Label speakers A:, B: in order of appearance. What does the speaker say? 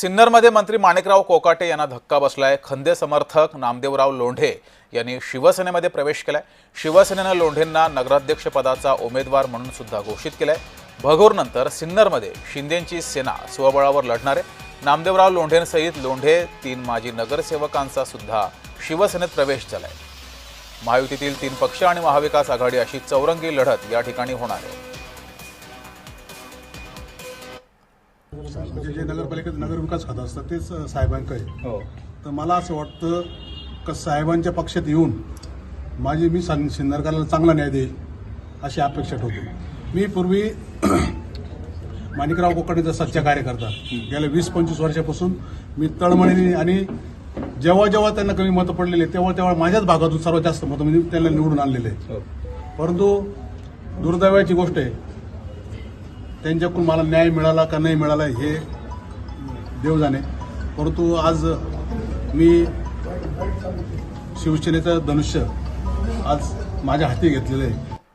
A: सिन्नरमध्ये मंत्री माणिकराव कोकाटे यांना धक्का बसलाय. खंदे समर्थक नामदेवराव लोंढे यांनी शिवसेनेमध्ये प्रवेश केलाय. शिवसेनेनं लोंढेंना नगराध्यक्षपदाचा उमेदवार म्हणून सुद्धा घोषित केलंय. भगोरनंतर सिन्नरमध्ये शिंदेंची सेना स्वबळावर लढणार आहे. नामदेवराव लोंढेंसहित लोंढे तीन माजी नगरसेवकांचा सुद्धा शिवसेनेत प्रवेश झालाय. महायुतीतील तीन पक्ष आणि महाविकास आघाडी अशी चौरंगी लढत या ठिकाणी होणार आहे.
B: म्हणजे जे नगरपालिकेत नगरविकास खातं असतं तेच साहेबांकडे आहे. तर मला असं वाटतं का साहेबांच्या पक्षात येऊन माझी मी सन- सिन्नरकरांना चांगला न्याय देईल अशी अपेक्षा ठेवतो मी पूर्वी माणिकराव कोकणेचा सच्चा कार्यकर्ता गेल्या वीस पंचवीस वर्षापासून मी तळमळीने आणि जेव्हा जेव्हा त्यांना कमी मतं पडलेले तेव्हा तेव्हा माझ्याच भागातून सर्वात जास्त मतं मी त्यांना निवडून आणलेले आहे. परंतु दुर्दैवाची गोष्ट आहे त्यांच्याकडून मला न्याय मिळाला का नाही मिळाला हे देव जाणे परंतु आज मी शिवसेनेचं धनुष्य आज माझ्या हाती घेतलेलं आहे.